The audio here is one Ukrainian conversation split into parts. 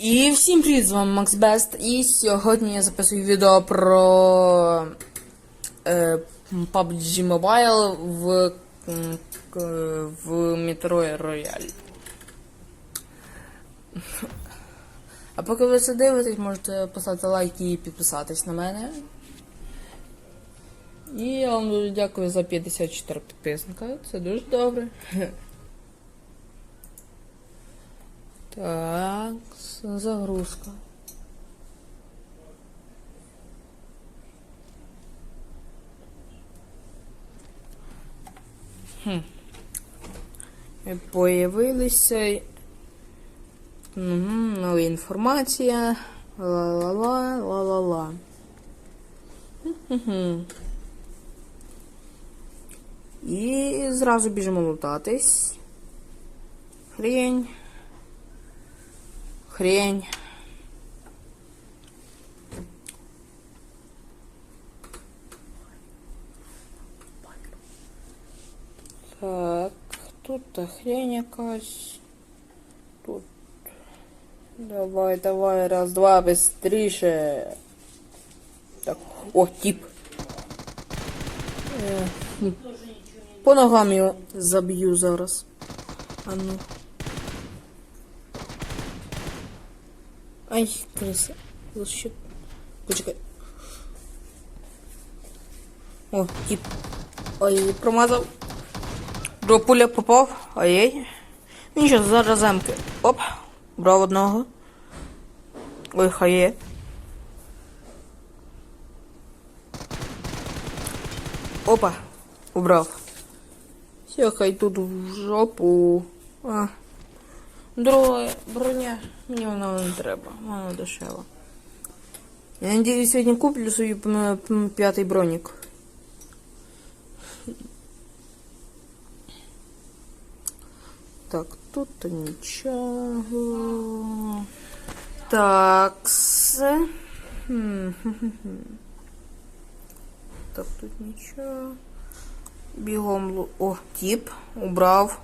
І всім привіт, з вами Макс Бест. І сьогодні я записую відео про е, PUBG Mobile в, в Metro Royale. А поки ви це дивитесь, можете поставити лайк і підписатись на мене. І я вам дуже дякую за 54 підписника. Це дуже добре. Так, загрузка. Хм. Е, Появилися. Угу, нова інформація. Ла-ла-ла, ла-ла-ла. І зразу біжимо лутатись. Хрень. Хрень. Так, тут та хрень якась. Тут. Давай, давай, раз, два, быстріше. Так, о, тип. Е. По ногам його заб'ю зараз. А ну. Ай, криса. Защит. Почекай. О, тип. Ой, промазав. До пуля попав. Ай-яй. Ну нічого, зараз замки. Оп. Брав одного. Ой, хає. Опа. Убрав. Все, хай тут в жопу. А. Друга броня. Мені вона не треба. Вона дешева. Я надіюсь, сьогодні куплю собі п'ятий бронік. Так, тут нічого. Так, все. Так, тут нічого. Бігом. О, тіп. Убрав.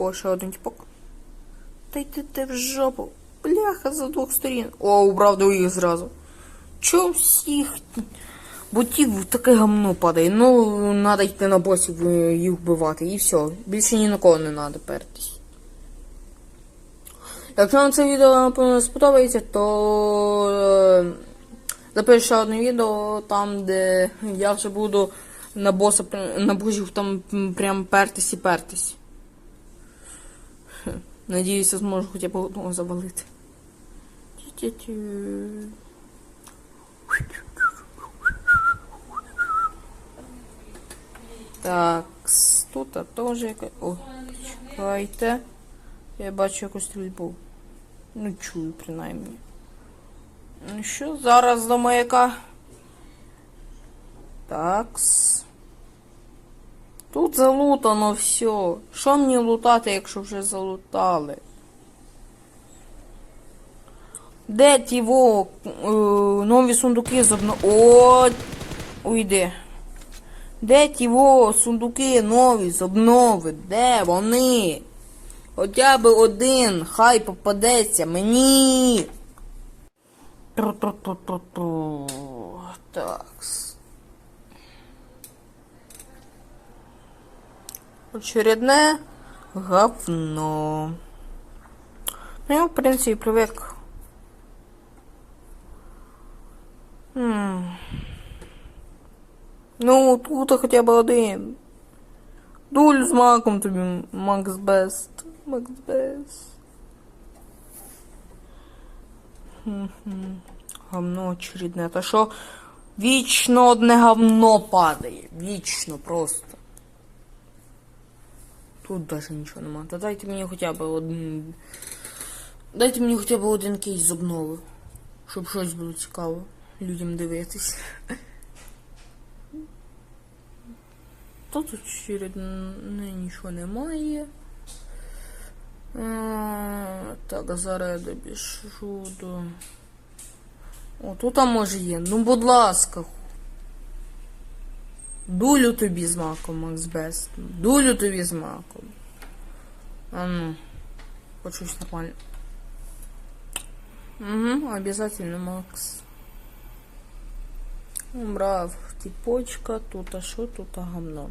О, ще один тіпок. Та йди ти в жопу. Бляха за двох сторін. О, убрав двоїх зразу. Чо всіх? Бо в таке гамно падає. Ну, треба йти на босів е, їх вбивати. І все. Більше ні на кого не треба пертись. Якщо вам це відео сподобається, то е, запишу ще одне відео там, де я вже буду на босів там прям пертись і пертись. Надіюся, зможу хоча б одного завалити. Так, тут теж яка. О, чекайте. Я бачу якусь стрільбу. Ну, чую, принаймні. Ну що, зараз до маяка. Такс. Тут залутано все. Що мені лутати, якщо вже залутали? Де ті во е, нові сундуки з одно... О, уйди. Де ті во сундуки нові з обнови? Де вони? Хоча б один, хай попадеться мені. Тру-тру-тру-тру-тру. Такс. Очередне говно. Ну, в принципі, привик. М. Ну, тут хоча б один. Дуль з маком тобі, Макс Бест. Макс Бест. Говно очередне. Та що вічно одне говно падає. Вічно просто. Тут даже нічого нема. Та дайте мені хоча б один. Дайте мені хоча б один кейс з. Щоб щось було цікаво людям дивитись. Та тут очередне нічого немає. А, так, зараз я добіжу до. О, тут там може є. Ну, будь ласка. Дулю тобі з маком, Макс Бест. Дулю тобі з маком. А ну, почусь нормально. Угу, обязательно, Макс. Брав, типочка, тут а що, тут а гамно.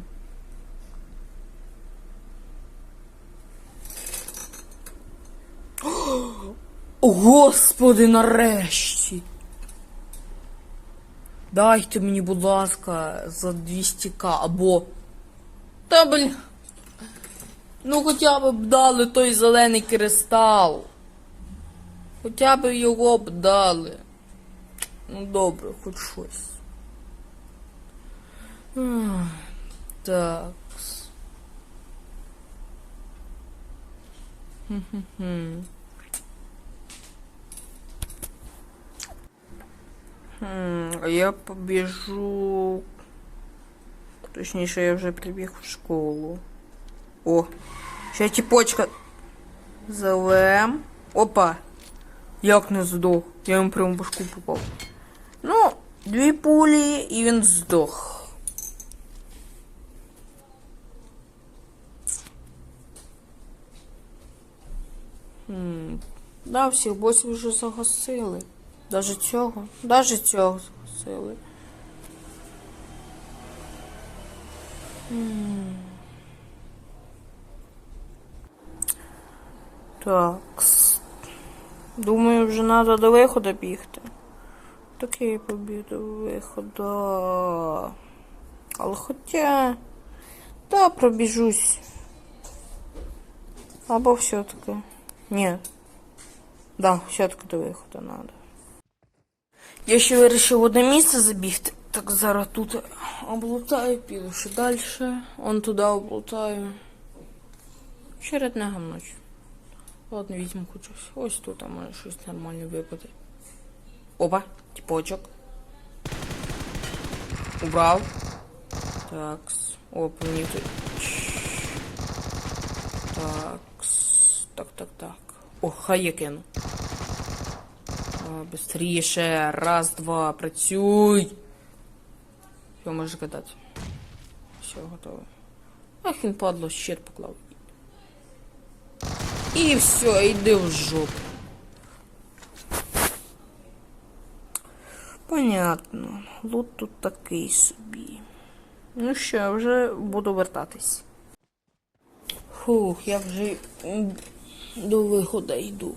О, Господи, нарешті. Дайте мені, будь ласка, за 200к або. Та блін. Ну хоча б дали той зелений кристал. Хоча б його б дали. Ну добре, хоч щось. Так. Хм-хм-хм. Хм, а я побіжу. Точніше, я вже прибіг в школу. О, ще тіпочка. Залем. Опа. Як не здох? Я йому прямо в башку попав. Ну, дві пулі і він здох. Хм. Да, всіх босів вже загасили. Даже цього. Даже цього М. Так. Думаю, вже треба до виходу бігти. Так я і побіг до виходу. Але хоча. Да, пробіжусь. Або все-таки. Ні. Да, все-таки до виходу треба. Я ще вирішив одне місце забігти. Так зараз тут облутаю, піду ще далі. Он туди облутаю. Чередне гамноч. Ладно, візьму хоч. Ось тут а може щось нормальне випаде. Опа, тіпочок. Убрав. Такс. Оп, мені тут. Такс. Так, так, так. О, хай я кину. Быстріше. Раз, два, працюй. Що можеш кидати? Все, готово. Ах, він падло, щит поклав. І все, йди в жопу. Понятно. Лут тут такий собі. Ну що, вже буду вертатись. Фух, я вже до виходу йду.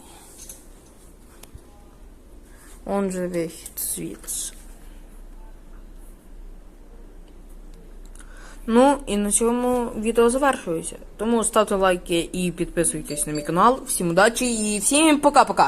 Он же вихід звідси. Ну і на цьому відео завершується. Тому ставте лайки і підписуйтесь на мій канал. Всім удачі і всім пока-пока!